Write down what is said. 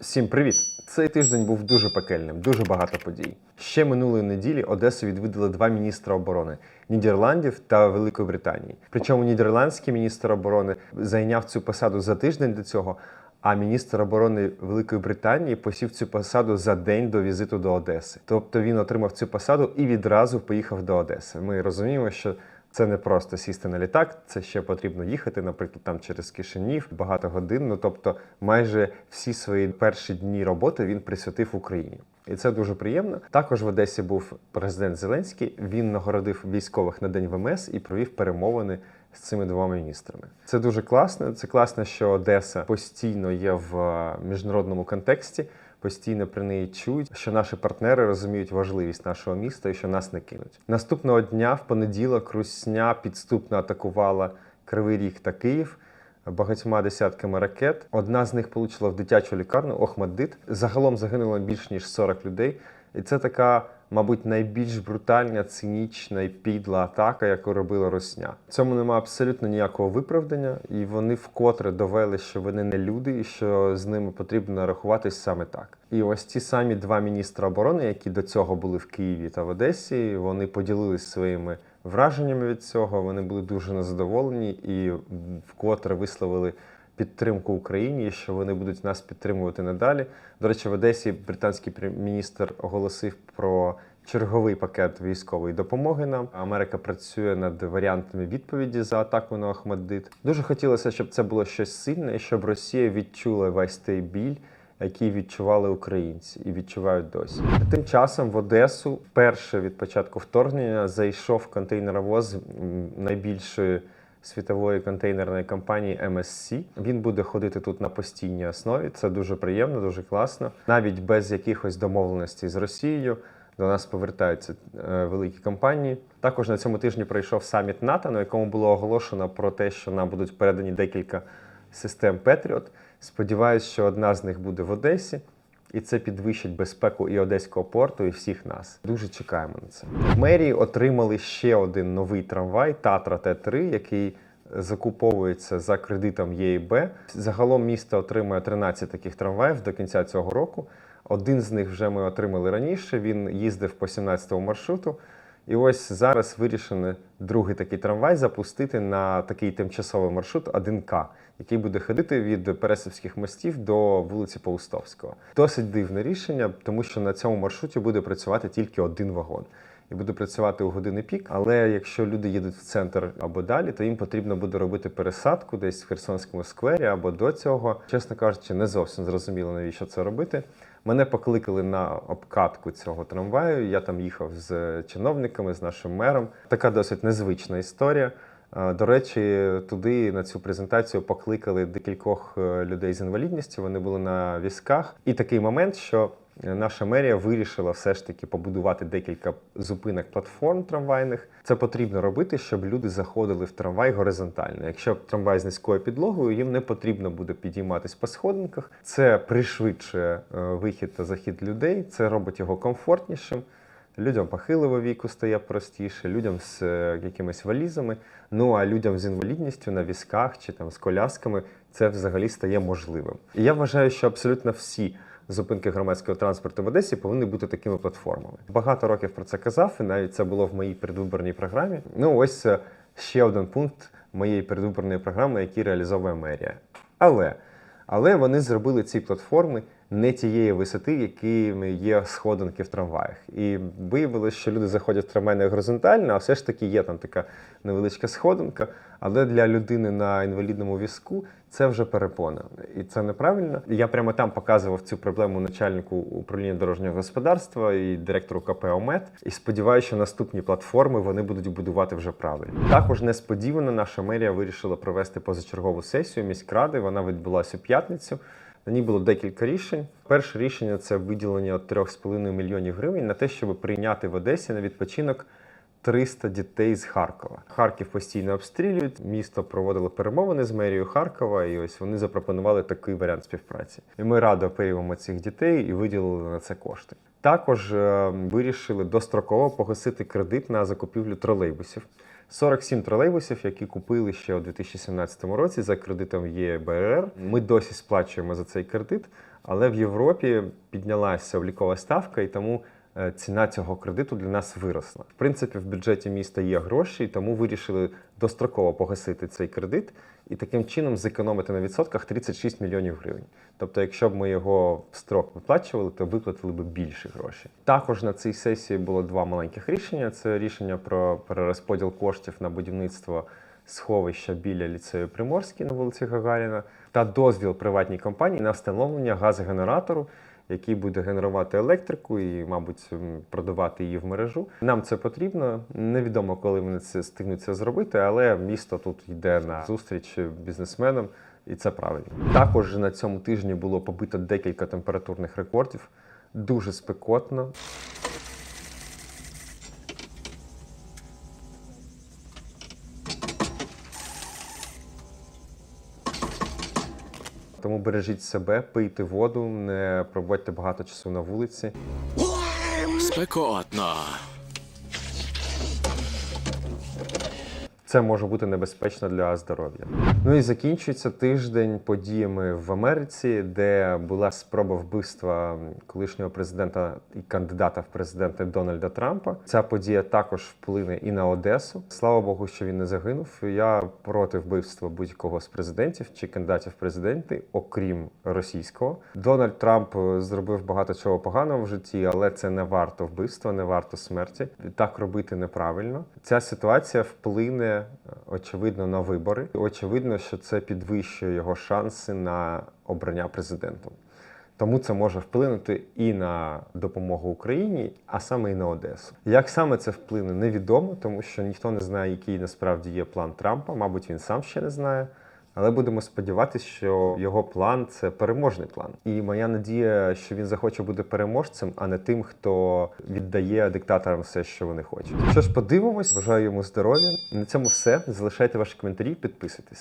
Всім привіт! Цей тиждень був дуже пекельним, дуже багато подій. Ще минулої неділі Одесу відвідали два міністра оборони Нідерландів та Великої Британії. Причому нідерландський міністр оборони зайняв цю посаду за тиждень до цього. А міністр оборони Великої Британії посів цю посаду за день до візиту до Одеси. Тобто він отримав цю посаду і відразу поїхав до Одеси. Ми розуміємо, що це не просто сісти на літак, це ще потрібно їхати, наприклад, там через Кишинів багато годин. Ну тобто, майже всі свої перші дні роботи він присвятив Україні. І це дуже приємно. Також в Одесі був президент Зеленський. Він нагородив військових на день ВМС і провів перемовини з цими двома міністрами. Це дуже класно. Це класно, що Одеса постійно є в е, міжнародному контексті. Постійно про неї чують, що наші партнери розуміють важливість нашого міста і що нас не кинуть. Наступного дня, в понеділок, Русня підступно атакувала Кривий Ріг та Київ багатьма десятками ракет. Одна з них полетіла в дитячу лікарню Охмаддит. Загалом загинуло більш ніж 40 людей. І це така, мабуть, найбільш брутальна, цинічна і підла атака, яку робила Росня. Цьому немає абсолютно ніякого виправдання, і вони вкотре довели, що вони не люди, і що з ними потрібно рахуватись саме так. І ось ті самі два міністра оборони, які до цього були в Києві та в Одесі, вони поділились своїми враженнями від цього. Вони були дуже незадоволені і вкотре висловили підтримку Україні, що вони будуть нас підтримувати надалі. До речі, в Одесі британський міністр оголосив про черговий пакет військової допомоги нам. Америка працює над варіантами відповіді за атаку на Ахмаддит. Дуже хотілося, щоб це було щось сильне, і щоб Росія відчула весь той біль. Які відчували українці і відчувають досі. Тим часом в Одесу вперше від початку вторгнення зайшов контейнеровоз найбільшої світової контейнерної компанії MSC. Він буде ходити тут на постійній основі. Це дуже приємно, дуже класно. Навіть без якихось домовленостей з Росією. До нас повертаються е, великі компанії. Також на цьому тижні пройшов саміт НАТО, на якому було оголошено про те, що нам будуть передані декілька систем Patriot. Сподіваюсь, що одна з них буде в Одесі, і це підвищить безпеку і одеського порту, і всіх нас. Дуже чекаємо на це. В мерії отримали ще один новий трамвай Татра Т3, який закуповується за кредитом ЄІБ. Загалом місто отримує 13 таких трамваїв до кінця цього року. Один з них вже ми отримали раніше. Він їздив по 17-му маршруту. І ось зараз вирішено другий такий трамвай запустити на такий тимчасовий маршрут 1К, який буде ходити від Пересівських мостів до вулиці Паустовського. Досить дивне рішення, тому що на цьому маршруті буде працювати тільки один вагон. І буде працювати у години пік. Але якщо люди їдуть в центр або далі, то їм потрібно буде робити пересадку десь в Херсонському сквері або до цього. Чесно кажучи, не зовсім зрозуміло, навіщо це робити. Мене покликали на обкатку цього трамваю. Я там їхав з чиновниками, з нашим мером. Така досить незвична історія. Е, До речі, туди на цю презентацію покликали декількох е, людей з інвалідністю. Вони були на візках. І такий момент, що наша мерія вирішила все ж таки побудувати декілька зупинок платформ трамвайних. Це потрібно робити, щоб люди заходили в трамвай горизонтально. Якщо трамвай з низькою підлогою, їм не потрібно буде підійматись по сходинках. Це пришвидшує е, вихід та захід людей, це робить його комфортнішим. Людям похилого віку стає простіше, людям з е, якимись валізами. Ну а людям з інвалідністю на візках чи там з колясками це взагалі стає можливим. І я вважаю, що абсолютно всі зупинки громадського транспорту в Одесі повинні бути такими платформами. Багато років про це казав, і навіть це було в моїй передвиборній програмі. Ну ось е, ще один пункт моєї передвиборної програми, який реалізовує мерія. Але але вони зробили ці платформи не тієї висоти, якими є сходинки в трамваях. І виявилось, що люди заходять в трамвай не горизонтально, а все ж таки є там така невеличка сходинка. Але для людини на інвалідному візку це вже перепона. І це неправильно. Я прямо там показував цю проблему начальнику управління дорожнього господарства і директору КП ОМЕД. І сподіваюся, що наступні платформи вони будуть будувати вже правильно. Також несподівано наша мерія вирішила провести позачергову сесію міськради. Вона відбулася у п'ятницю. На ній було декілька рішень. Перше рішення це виділення 3,5 мільйонів гривень на те, щоб прийняти в Одесі на відпочинок 300 дітей з Харкова. Харків постійно обстрілюють. Місто проводило перемовини з мерією Харкова, і ось вони запропонували такий варіант співпраці. І ми радо приймемо цих дітей і виділили на це кошти. Також е, вирішили достроково погасити кредит на закупівлю тролейбусів. 47 тролейбусів, які купили ще у 2017 році за кредитом ЄБРР. Ми досі сплачуємо за цей кредит, але в Європі піднялася облікова ставка, і тому ціна цього кредиту для нас виросла. В принципі, в бюджеті міста є гроші, і тому вирішили достроково погасити цей кредит і таким чином зекономити на відсотках 36 мільйонів гривень. Тобто, якщо б ми його в строк виплачували, то виплатили б більше гроші. Також на цій сесії було два маленьких рішення: це рішення про перерозподіл коштів на будівництво сховища біля ліцею Приморський на вулиці Гагаріна та дозвіл приватній компанії на встановлення газогенератору, який буде генерувати електрику і, мабуть, продавати її в мережу. Нам це потрібно. Невідомо, коли вони це стигнуть це зробити, але місто тут йде на зустріч бізнесменам. І це правильно. Також на цьому тижні було побито декілька температурних рекордів. Дуже спекотно. Тому бережіть себе, пийте воду, не проводьте багато часу на вулиці. Спекотно. Це може бути небезпечно для здоров'я. Ну і закінчується тиждень подіями в Америці, де була спроба вбивства колишнього президента і кандидата в президенти Дональда Трампа. Ця подія також вплине і на Одесу. Слава Богу, що він не загинув. Я проти вбивства будь-кого з президентів чи кандидатів в президенти, окрім російського. Дональд Трамп е, зробив багато чого поганого в житті, але це не варто вбивства, не варто смерті. Так робити неправильно. Ця ситуація вплине е, очевидно на вибори. І Очевидно, що це підвищує його шанси на обрання президентом. Тому це може вплинути і на допомогу Україні, а саме і на Одесу. Як саме це вплине, невідомо, тому що ніхто не знає, який насправді є план Трампа. Мабуть, він сам ще не знає. Але будемо сподіватися, що його план це переможний план. І моя надія, що він захоче бути переможцем, а не тим, хто віддає диктаторам все, що вони хочуть. Що ж, подивимось, бажаю йому здоров'я. На цьому все. Залишайте ваші коментарі, підписуйтесь.